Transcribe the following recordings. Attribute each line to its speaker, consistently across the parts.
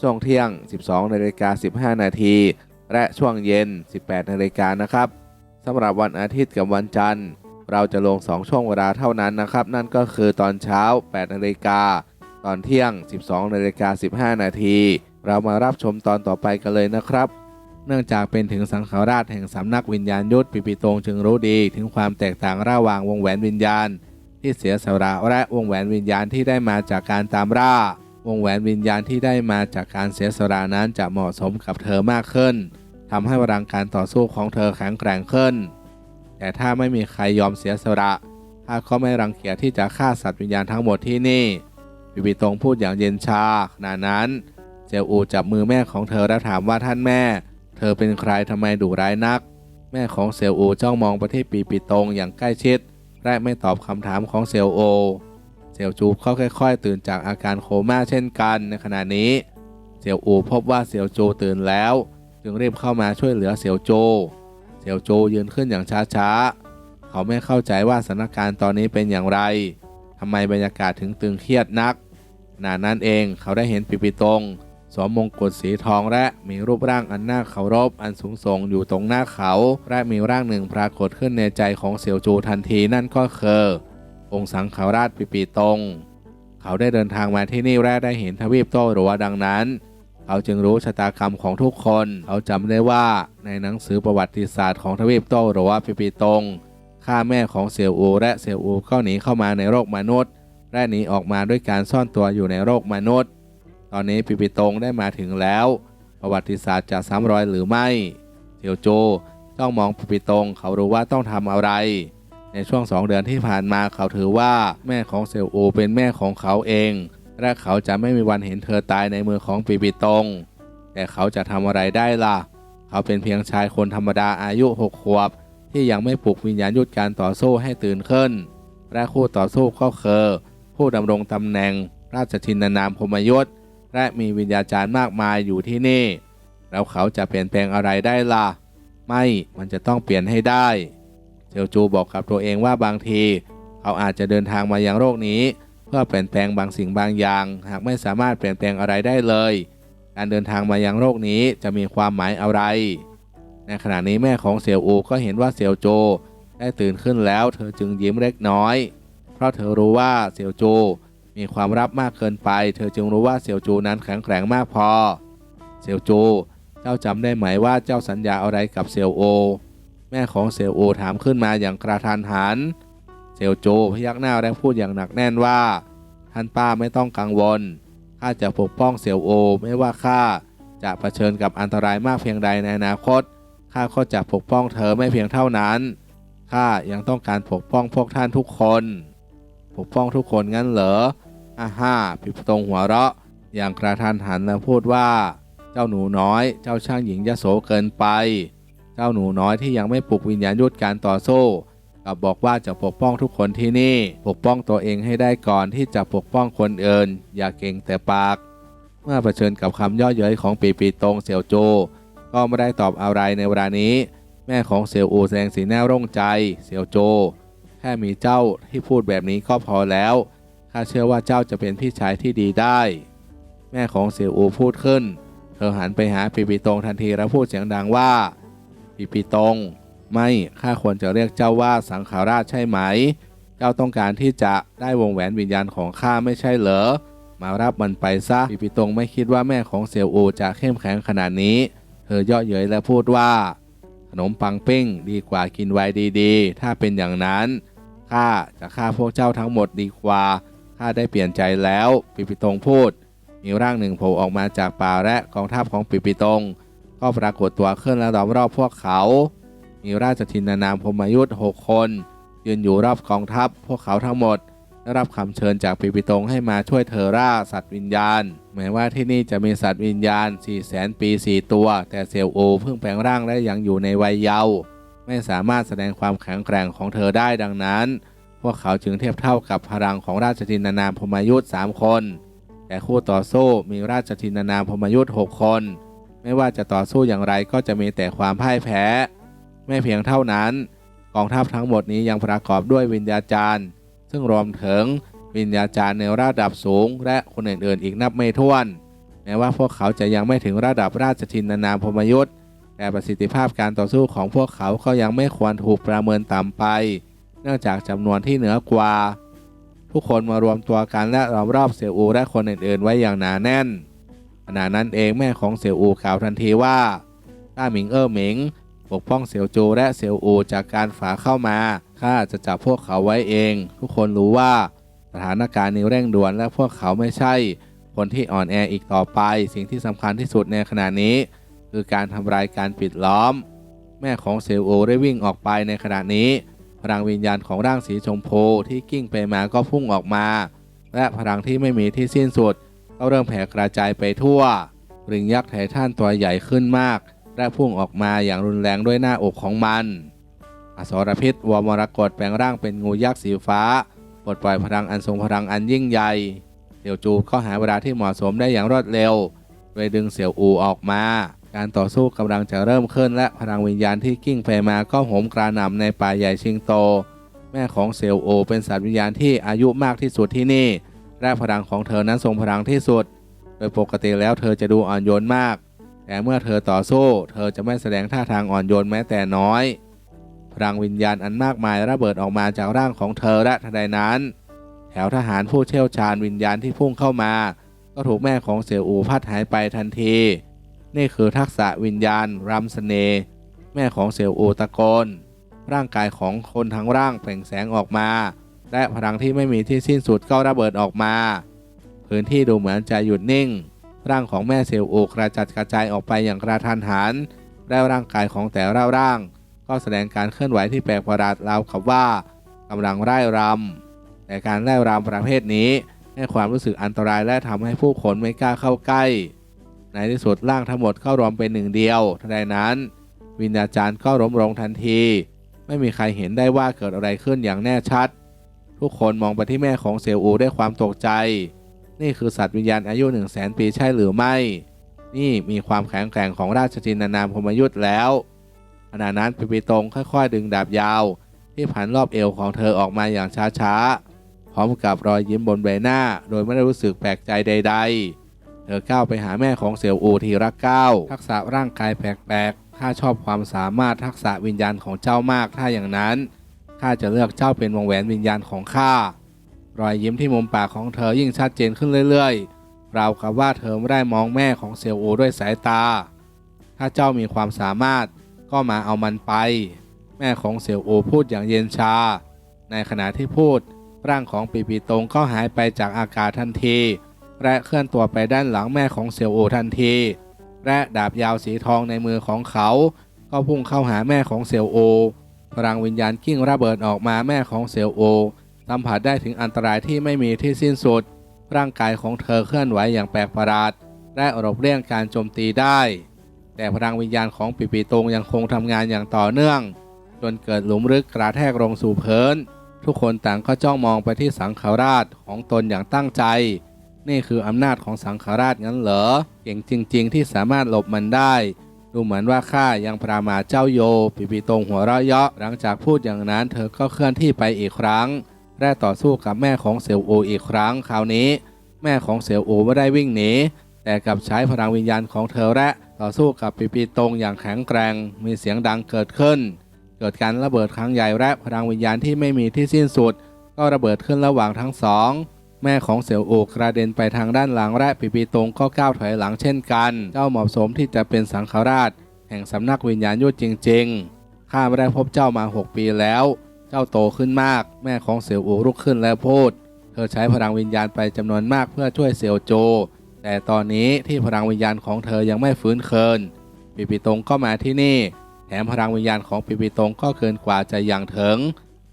Speaker 1: ช่วงเที่ยง 12นาฬิกา15 นาที และช่วงเย็น 18นาฬิกานะครับสำหรับวันอาทิตย์กับวันจันทร์ เราจะลง 2 ช่วงเวลาเท่านั้นนะครับ นั่นก็คือตอนเช้า 8นาฬิกาตอนเที่ยง 12นาฬิกา15 นาที เรามารับชมตอนต่อไปกันเลยนะครับ เนื่องจากเป็นถึงสังฆราชแห่งสำนักวิญญาณยุทธปิปิตงจึงรู้ดีถึงความแตกต่างระหว่างวงแหวนวิญญาณ ที่เสียสละและวงแหวนวิญญาณที่ได้มาจากการตามล่า วงแหวนวิญญาณที่ได้มาจากการเสียสละนั้นจะเหมาะสมกับเธอมากขึ้นทำให้พลังการต่อสู้ของเธอแข็งแกร่งขึ้น แต่ถ้าไม่มีใครยอมเสียสละข้าก็ไม่รังเกียจที่จะฆ่าสัตว์วิญญาณทั้งหมดที่นี่ปิปิตรงพูดอย่างเย็นชาขณะนั้น เจลอูจับมือแม่ของเธอแล้วถามว่าท่านแม่ เธอเป็นใครทำไมดุร้ายนัก แม่ของเซลอูจ้องมองไปที่ปีปีตงอย่างใกล้ชิด และไม่ตอบคำถามของเซลโอ เซลจูเขาค่อย ๆ ตื่นจากอาการโคม่าเช่นกันในขณะนี้เซลอูพบว่าเซลจูตื่นแล้ว จึงรีบเข้ามาช่วยเหลือเซลโจเซลโจยืนขึ้นอย่างช้าๆ เขาไม่เข้าใจว่าสถานการณ์ตอนนี้เป็นอย่างไรทำไมบรรยากาศถึงตึงเครียดนักขณะนั้นเองเขาได้เห็นปีปีตงสวมมงกุฎสีทองและมีรูปร่างอันน่าเคารพอันสูงส่งอยู่ตรงหน้าเขา และมีร่างหนึ่งปรากฏขึ้นในใจของเสี่ยวจูทันทีนั่นก็คือ องค์สังขาราชปิปีตง เขาได้เดินทางมาที่นี่และได้เห็นทวีปโต้หรัวดังนั้น เขาจึงรู้ชะตากรรมของทุกคน เขาจำได้ว่าในหนังสือประวัติศาสตร์ของทวีปโต้หรัวปิปีตงข้าแม่ของเสี่ยวอูและเสี่ยวอูก็หนีเข้ามาในโลกมนุษย์และหนีออกมาด้วยการซ่อนตัวอยู่ในโลกมนุษย์ ตอนนี้ปิปิตงได้มาถึงแล้ว ประวัติศาสตร์จะซ้ำรอยหรือไม่เซียวโจจ้องมองปิปิตงเขารู้ว่าต้องทำอะไร ในช่วงสองเดือนที่ผ่านมาเขาถือว่าแม่ของเซียวอูเป็นแม่ของเขาเอง และเขาจะไม่มีวันเห็นเธอตายในมือของปิปิตง แต่เขาจะทำอะไรได้ล่ะ เขาเป็นเพียงชายคนธรรมดาอายุหกขวบ ที่ยังไม่ปลุกวิญญาณยุทธการต่อสู้ให้ตื่นขึ้น และคู่ต่อสู้ก็คือผู้ดำรงตำแหน่ง ราชทินานามพมยศ และมีวิญญาจารย์มากมายอยู่ที่นี่ แล้วเขาจะเปลี่ยนแปลงอะไรได้ล่ะ ไม่ มันจะต้องเปลี่ยนให้ได้ เซลจูบอกกับตัวเองว่าบางทีเขาอาจจะเดินทางมายังโลกนี้ เพื่อเปลี่ยนแปลงบางสิ่งบางอย่าง หากไม่สามารถเปลี่ยนแปลงอะไรได้เลย การเดินทางมายังโลกนี้จะมีความหมายอะไร ในขณะนี้แม่ของเซียวอูก็เห็นว่าเซียวโจได้ตื่นขึ้นแล้ว เธอจึงยิ้มเล็กน้อย เพราะเธอรู้ว่าเซียวโจมีความรับมากเกินไป เธอจึงรู้ว่าเสี่ยวจูนั้นแข็งแกร่งมากพอเสี่ยวจู เจ้าจำได้ไหมว่าเจ้าสัญญาอะไรกับเสี่ยวโอ แม่ของเสี่ยวโอถามขึ้นมาอย่างกระทันหันเสี่ยวจูพยักหน้าและพูดอย่างหนักแน่นว่า ท่านป้าไม่ต้องกังวล ข้าจะปกป้องเสี่ยวโอ ไม่ว่าข้าจะเผชิญกับอันตรายมากเพียงใดในอนาคต ข้าก็จะปกป้องเธอไม่เพียงเท่านั้น ข้ายังต้องการปกป้องพวกท่านทุกคน ปกป้องทุกคนงั้นเหรออาฮ่าปิดตรงหัวเราะ อย่างกระทันหันแล้วพูดว่า เจ้าหนูน้อย เจ้าช่างหญิงยโสเกินไป เจ้าหนูน้อยที่ยังไม่ปลุกวิญญาณยุทธการต่อสู้กับบอกว่าจะปกป้องทุกคนที่นี่ ปกป้องตัวเองให้ได้ก่อนที่จะปกป้องคนอื่น อย่าเก่งแต่ปาก เมื่อเผชิญกับคำย่อเย้ยของปีปีตรงเสี่ยวโจ ก็ไม่ได้ตอบอะไรในเวลานี้ แม่ของเสี่ยวอูแสดงสีหน้าร่งใจ เสี่ยวโจ แค่มีเจ้าที่พูดแบบนี้ก็พอแล้วข้าเชื่อว่าเจ้าจะเป็นพี่ชายที่ดีได้ แม่ของเสี่ยวอูพูดขึ้น เธอหันไปหาปีปีตงทันทีแล้วพูดเสียงดังว่า ปีปีตง ไม่ข้าควรจะเรียกเจ้าว่าสังขาราชใช่ไหม เจ้าต้องการที่จะได้วงแหวนวิญญาณของข้าไม่ใช่เหรอ มารับมันไปซะปีปีตงไม่คิดว่าแม่ของเสี่ยวอูจะเข้มแข็งขนาดนี้ เธอเย่อเย้ยและพูดว่า ขนมปังปิ้งดีกว่ากินไวน์ดีๆ ถ้าเป็นอย่างนั้นข้าจะฆ่าพวกเจ้าทั้งหมดดีกว่าข้าได้เปลี่ยนใจแล้วปิปิตงพูด มีร่างหนึ่งโผล่ออกมาจากป่าและกองทัพของปิปิตง ก็ปรากฏตัวขึ้นและล้อมรอบพวกเขา มีราชทินานามพมยุทธ์หกคน ยืนอยู่รอบกองทัพ พวกเขาทั้งหมดได้รับคำเชิญจากปิปิตงให้มาช่วยเธอร่าสัตว์วิญญาณแม้ว่าที่นี่จะมีสัตว์วิญญาณ 4 0 0แสนปี 4 ตัว แต่เซลโอเพิ่งแปลงร่างและยังอยู่ในวัยเยาว์ไม่สามารถแสดงความแข็งแกร่งของเธอได้ดังนั้น พวกเขาจึงเทียบเท่ากับพลังของราชทินานามพมยุทธ์3คน แต่คู่ต่อสู้มีราชทินานามพมยุทธ์6คน ไม่ว่าจะต่อสู้อย่างไรก็จะมีแต่ความพ่ายแพ้ ไม่เพียงเท่านั้น กองทัพทั้งหมดนี้ยังประกอบด้วยวิญญาจารย์ ซึ่งรวมถึงวิญญาจารย์ในระดับสูง และคนอื่นๆอีกนับไม่ถ้วน แม้ว่าพวกเขาจะยังไม่ถึงระดับราชทินนานามพมยุทธ์แต่ประสิทธิภาพการต่อสู้ของพวกเขาก็ยังไม่ควรถูกประเมินต่ำไป เนื่องจากจำนวนที่เหนือกว่า ทุกคนมารวมตัวกันและล้อมรอบเสี่ยวอูและคนอื่นๆ ไว้อย่างหนาแน่น ขณะนั้นเองแม่ของเสี่ยวอูกล่าวทันทีว่าต้าหมิงเอ้อหมิงปกป้องเสี่ยวโจและเสี่ยวอูจากการฝาเข้ามาข้าจะจับพวกเขาไว้เอง ทุกคนรู้ว่าสถานการณ์นี้เร่งด่วนและพวกเขาไม่ใช่ คนที่อ่อนแออีกต่อไป สิ่งที่สำคัญที่สุดในขณะนี้ คือการทำลายการปิดล้อม แม่ของเซลโอได้วิ่งออกไปในขณะนี้ พลังวิญญาณของร่างสีชมพูที่กิ้งไปมาก็พุ่งออกมา และพลังที่ไม่มีที่สิ้นสุด ก็เริ่มแผ่กระจายไปทั่วริงยักษ์ไททันตัวใหญ่ขึ้นมาก และพุ่งออกมาอย่างรุนแรงด้วยหน้าอกของมัน อสรพิษวอมรกตแปลงร่างเป็นงูยักษ์สีฟ้า ปลดปล่อยพลังอันทรงพลังอันยิ่งใหญ่เสี่ยวจูก็หาเวลาที่เหมาะสมได้อย่างรวดเร็วโดยดึงเสี่ยวอูออกมา การต่อสู้กำลังจะเริ่มขึ้น และพลังวิญญาณที่กิ้งไปมาก็โหมกระหน่ำในป่าใหญ่ชิงโต แม่ของเสี่ยวโอ เป็นสัตว์วิญญาณที่อายุมากที่สุดที่นี่ และพลังของเธอนั้นทรงพลังที่สุด โดยปกติแล้วเธอจะดูอ่อนโยนมาก แต่เมื่อเธอต่อสู้ เธอจะไม่แสดงท่าทางอ่อนโยนแม้แต่น้อย พลังวิญญาณอันมากมายระเบิดออกมาจากร่างของเธอและทันใดนั้น แถวทหารผู้เชี่ยวชาญวิญญาณที่พุ่งเข้ามา ก็ถูกแม่ของเสี่ยวอูพัดหายไปทันที นี่คือทักษะวิญญาณรำเสน่ห์แม่ของเสี่ยวอูตะโกนร่างกายของคนทั้งร่างเปล่งแสงออกมา และพลังที่ไม่มีที่สิ้นสุดก็ระเบิดออกมา พื้นที่ดูเหมือนจะหยุดนิ่ง ร่างของแม่เสี่ยวอูกระจัดกระจายออกไปอย่างกระทันหันและร่างกายของแต่ละร่าง ก็แสดงการเคลื่อนไหวที่แปลกประหลาดราวกับว่ากำลังไร่รำแต่การไล่รำประเภทนี้ให้ความรู้สึกอันตรายและทำให้ผู้คนไม่กล้าเข้าใกล้ ในที่สุดร่างทั้งหมดเข้ารวมเป็นหนึ่งเดียวทันใดนั้น วิญญาจารย์ก็ล้มลงทันที ไม่มีใครเห็นได้ว่าเกิดอะไรขึ้นอย่างแน่ชัด ทุกคนมองไปที่แม่ของเซียวอูด้วยความตกใจ นี่คือสัตว์วิญญาณอายุหนึ่งแสนปีใช่หรือไม่ นี่มีความแข็งแกร่งของราชจินนานามพมยุทธ์แล้วขณะนั้นปิปิตงค่อยๆ ดึงดาบยาว ที่พันรอบเอวของเธอออกมาอย่างช้าๆ พร้อมกับรอยยิ้มบนใบหน้า โดยไม่ได้รู้สึกแปลกใจใด ๆ เธอก้าวไปหาแม่ของเสี่ยวอูทีละก้าวทักษะร่างกายแปลกๆข้าชอบความสามารถทักษะวิญญาณของเจ้ามากถ้าอย่างนั้น ข้าจะเลือกเจ้าเป็นวงแหวนวิญญาณของข้ารอยยิ้มที่มุมปากของเธอยิ่งชัดเจนขึ้นเรื่อยๆ ราวกับว่าเธอไม่ได้มองแม่ของเสี่ยวอูด้วยสายตา ถ้าเจ้ามีความสามารถก็มาเอามันไป แม่ของเสี่ยวอูพูดอย่างเย็นชา ในขณะที่พูด ร่างของปีปีตงก็หายไปจากอากาศทันที และเคลื่อนตัวไปด้านหลังแม่ของเสี่ยวอูทันที และดาบยาวสีทองในมือของเขา ก็พุ่งเข้าหาแม่ของเสี่ยวโอ พลังวิญญาณกิ้งระเบิดออกมาแม่ของเสี่ยวโอสัมผัสได้ถึงอันตรายที่ไม่มีที่สิ้นสุด ร่างกายของเธอเคลื่อนไหวอย่างแปลกประหลาดและหลบเลี่ยงการโจมตีได้ แต่พลังวิญญาณของปีปีตงยังคงทำงานอย่างต่อเนื่อง จนเกิดหลุมลึกกระแทกลงสู่เพื้นทุกคนต่างก็จ้องมองไปที่สังขาราชของตนอย่างตั้งใจ นี่คืออำนาจของสังขาราชงั้นเหรอ เก่งจริง ๆ ที่สามารถหลบมันได้ ดูเหมือนว่าข้ายังปรามาเจ้าโย ปีปีตรงหัวเราะเยาะหลังจากพูดอย่างนั้นเธอก็เคลื่อนที่ไปอีกครั้งและต่อสู้กับแม่ของเสี่ยวโออีกครั้งคราวนี้ แม่ของเสี่ยวโอไม่ได้วิ่งหนีแต่กลับใช้พลังวิญญาณของเธอและต่อสู้กับปีปีตรงอย่างแข็งแกร่งมีเสียงดังเกิดขึ้น เกิดการระเบิดครั้งใหญ่และพลังวิญญาณที่ไม่มีที่สิ้นสุด ก็ระเบิดขึ้นระหว่างทั้งสอง แม่ของเสี่ยวโอกกระเด็นไปทางด้านหลังและปีปีตงก็ก้าวถอยหลังเช่นกัน เจ้าเหมาะสมที่จะเป็นสังฆราช แห่งสำนักวิญญาณยุทธจริงๆ ข้าไม่ได้พบเจ้ามา 6 ปีแล้ว เจ้าโตขึ้นมาก แม่ของเสี่ยวอูลุกขึ้นและพูด เธอใช้พลังวิญญาณไปจำนวนมากเพื่อช่วยเสี่ยวโจ แต่ตอนนี้ที่พลังวิญญาณของเธอยังไม่ฟื้นคืนปิปิตงก็มาที่นี่ แถมพลังวิญญาณของปิปิตงก็เกินกว่าจะยังถึง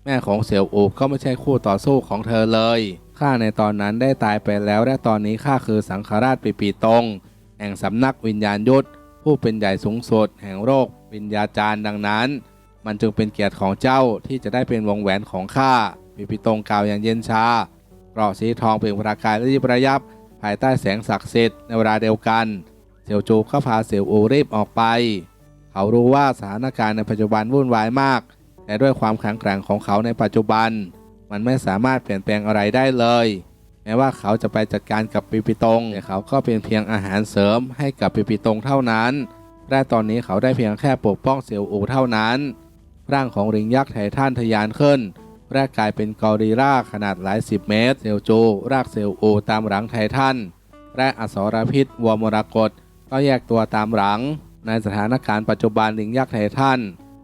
Speaker 1: แม่ของเสี่ยวอูก็ไม่ใช่คู่ต่อสู้ของเธอเลย ข้าในตอนนั้นได้ตายไปแล้วและตอนนี้ข้าคือสังฆราชปิปิตง แห่งสำนักวิญญาณยุทธผู้เป็นใหญ่สูงสุดแห่งโลกวิญญาจารย์ดังนั้น มันจึงเป็นเกียรติของเจ้าที่จะได้เป็นวงแหวนของข้าปิปิตงกล่าวอย่างเย็นชาเกราะสีทองเปล่งประกายและยิบระยับ ภายใต้แสงศักดิ์สิทธิ์ในเวลาเดียวกัน เสี่ยวจูก็พาเสี่ยวอูรีบออกไป เขารู้ว่าสถานการณ์ในปัจจุบันวุ่นวายมาก แต่ด้วยความแข็งแกร่งของเขาในปัจจุบัน มันไม่สามารถเปลี่ยนแปลงอะไรได้เลย แม้ว่าเขาจะไปจัดการกับปิปิตงแต่เขาก็เป็นเพียงอาหารเสริมให้กับปิปิตงเท่านั้นและตอนนี้เขาได้เพียงแค่ปกป้องเสี่ยวอูเท่านั้น ร่างของริงยักษ์ไททันทะยานขึ้นแรกกลายเป็นกอริลลาขนาดหลายสิบเมตร เซลโจรากเซลโอตามหลังไททันและอสรพิษวัวมรกตก็แยกตัวตามหลัง ในสถานการณ์ปัจจุบันลิงยักษ์ไททัน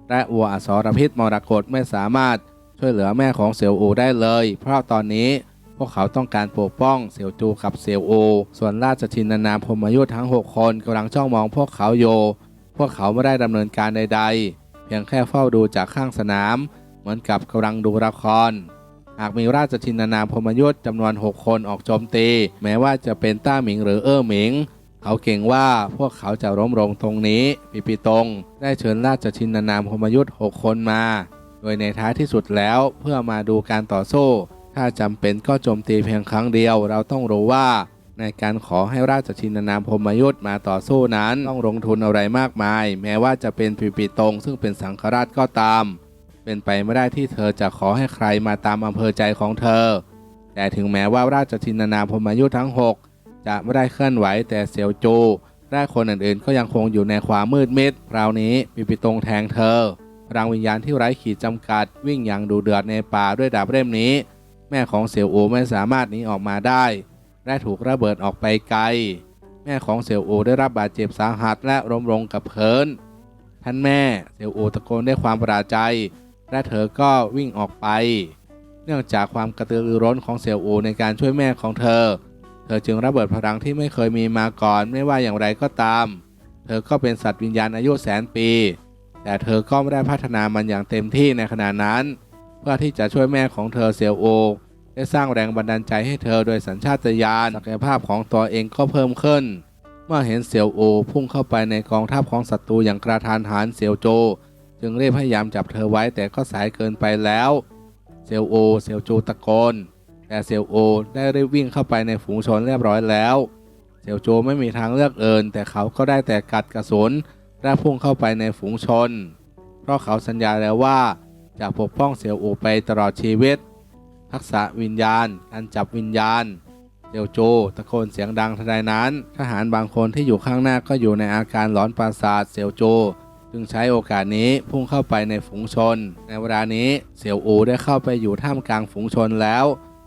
Speaker 1: และวัวอสรพิษมรกตไม่สามารถ ช่วยเหลือแม่ของเซียวอูได้เลย เพราะตอนนี้พวกเขาต้องการปกป้องเซียวจูกับเซียวอูส่วนราชชินนามพมยุทธ์ทั้ง 6 คนกำลังจ้องมองพวกเขาโย พวกเขาไม่ได้ดำเนินการใดๆ เพียงแค่เฝ้าดูจากข้างสนาม เหมือนกับกำลังดูละคร หากมีราชชินนามพมยุทธ์จำนวน 6 คนออกโจมตี แม้ว่าจะเป็นต้าหมิงหรือเอ้อหมิง เขาเก่งว่าพวกเขาจะล้มลงตรงนี้ ปิปิตง ได้เชิญราชชินนามพมยุทธ์6คนมา โดยในท้ายที่สุดแล้วเพื่อมาดูการต่อสู้ ถ้าจำเป็นก็โจมตีเพียงครั้งเดียว เราต้องรู้ว่าในการขอให้ราชชินนามพมยุทธ์มาต่อสู้นั้นต้องลงทุนอะไรมากมาย แม้ว่าจะเป็นปิปิตง ซึ่งเป็นสังฆราชก็ตาม เป็นไปไม่ได้ที่เธอจะขอให้ใครมาตามอำเภอใจของเธอ แต่ถึงแม้ว่าราชชินนามพมยุทธ์ทั้ง 6 จะไม่ได้เคลื่อนไหวแต่เซียวจูและคนอื่นๆ ก็ยังคงอยู่ในความมืดมิดคราวนี้ปิปิตงแทงเธอ พลังวิญญาณที่ไร้ขีดจำกัด วิ่งอย่างดูเดือดในป่าด้วยดาบเล่มนี้ แม่ของเสี่ยวโอไม่สามารถหนีออกมาได้ และถูกระเบิดออกไปไกล แม่ของเสี่ยวโอได้รับบาดเจ็บสาหัสและล้มลงกับพื้นท่านแม่เสี่ยวโอตะโกนด้วยความประหลาดใจ และเธอก็วิ่งออกไป เนื่องจากความกระตือรือร้นของเสี่ยวโอในการช่วยแม่ของเธอ เธอจึงระเบิดพลังที่ไม่เคยมีมาก่อนไม่ว่าอย่างไรก็ตาม เธอก็เป็นสัตว์วิญญาณอายุแสนปี แต่เธอก็ไม่ได้พัฒนามันอย่างเต็มที่ในขณะนั้น เพื่อที่จะช่วยแม่ของเธอเซียวโอได้สร้างแรงบันดาลใจให้เธอโดยสัญชาตญาณศักยภาพของตัวเองก็เพิ่มขึ้น เมื่อเห็นเซียวโอพุ่งเข้าไปในกองทัพของศัตรูอย่างกระทานหันเซียวโจ จึงเรียบพยายามจับเธอไว้แต่ก็สายเกินไปแล้ว เซียวโอ เซียวโจตะโกนแต่เซียวโอได้รีบวิ่งเข้าไปในฝูงชนเรียบร้อยแล้ว เซียวโจไม่มีทางเลือกเอินแต่เขาก็ได้แต่กัดกระสุน และพุ่งเข้าไปในฝูงชน เพราะเขาสัญญาแล้วว่าจะปกป้องเซียวโอไปตลอดชีวิต ทักษะวิญญาณการจับวิญญาณเซียวโจตะโกนเสียงดังทันใดนั้น ทหารบางคนที่อยู่ข้างหน้าก็อยู่ในอาการหลอนประสาทเซียวโจ จึงใช้โอกาสนี้พุ่งเข้าไปในฝูงชน ในเวลานี้เสี่ยวอูได้เข้าไปอยู่ท่ามกลางฝูงชนแล้ว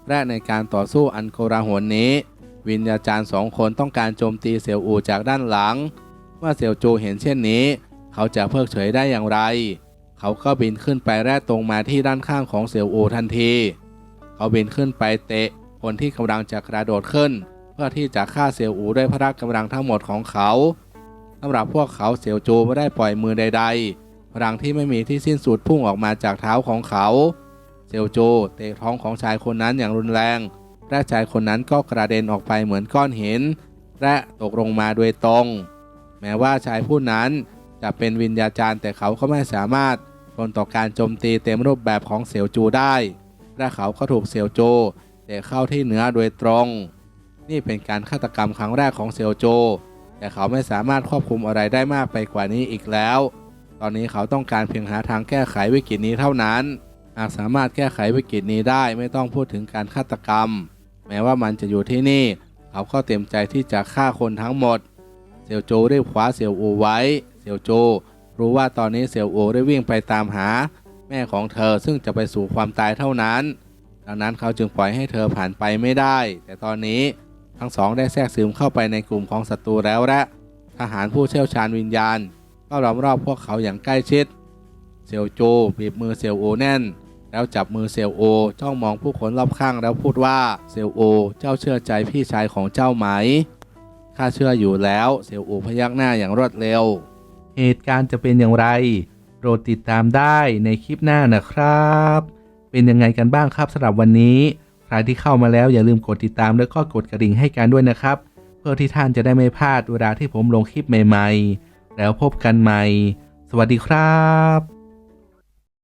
Speaker 1: และในการต่อสู้อันโกลาหลนี้ วิญญาจารย์สองคนต้องการโจมตีเสี่ยวอูจากด้านหลัง เมื่อเสี่ยวโจเห็นเช่นนี้ เขาจะเพิกเฉยได้อย่างไร เขาก็บินขึ้นไปแร่ตรงมาที่ด้านข้างของเสี่ยวโอทันที เขาบินขึ้นไปเตะคนที่กำลังจะกระโดดขึ้น เพื่อที่จะฆ่าเสี่ยวอูด้วยพละกำลังทั้งหมดของเขาสำหรับพวกเขาเสี่ยวโจไม่ได้ปล่อยมือใด ๆ พลังที่ไม่มีที่สิ้นสุดพุ่งออกมาจากเท้าของเขาเซียวโจเตะท้องของชายคนนั้นอย่างรุนแรง และชายคนนั้นก็กระเด็นออกไปเหมือนก้อนหิน และตกลงมาโดยตรง แม้ว่าชายผู้นั้นจะเป็นวิญญาจารย์ แต่เขาก็ไม่สามารถทนต่อการโจมตีเต็มรูปแบบของเสี่ยวจูได้และเขาก็ถูกเสี่ยวโจเตะเข้าที่เนื้อโดยตรง นี่เป็นการฆาตกรรมครั้งแรกของเสี่ยวโจแต่เขาไม่สามารถควบคุมอะไรได้มากไปกว่านี้อีกแล้ว ตอนนี้เขาต้องการเพียงหาทางแก้ไขวิกฤตนี้เท่านั้น หากสามารถแก้ไขวิกฤตนี้ได้ไม่ต้องพูดถึงการฆาตกรรม แม้ว่ามันจะอยู่ที่นี่ เขาก็เต็มใจที่จะฆ่าคนทั้งหมด เซียวโจได้คว้าเซียวอูไว้เซียวโจ รู้ว่าตอนนี้เซียวอูได้วิ่งไปตามหา แม่ของเธอซึ่งจะไปสู่ความตายเท่านั้น ดังนั้นเขาจึงปล่อยให้เธอผ่านไปไม่ได้ แต่ตอนนี้ทั้งสองได้แทรกซึมเข้าไปในกลุ่มของศัตรูแล้วและทหารผู้เชี่ยวชาญวิญญาณ ก็ล้อมรอบพวกเขาอย่างใกล้ชิด เซลโจบีบมือเซลโอแน่น แล้วจับมือเซลโอจ้องมองผู้คนรอบข้างแล้วพูดว่าเซลโอ เจ้าเชื่อใจพี่ชายของเจ้าไหม ข้าเชื่ออยู่แล้วเซลโอพยักหน้าอย่างรวดเร็ว
Speaker 2: เหตุการณ์จะเป็นอย่างไร โปรดติดตามได้ในคลิปหน้านะครับ เป็นยังไงกันบ้างครับสำหรับวันนี้ ใครที่เข้ามาแล้วอย่าลืมกดติดตามแล้วก็กดกระดิ่งให้กันด้วยนะครับ เพื่อที่ท่านจะได้ไม่พลาดเวลาที่ผมลงคลิปใหม่ ๆ แล้วพบกันใหม่ สวัสดีครับ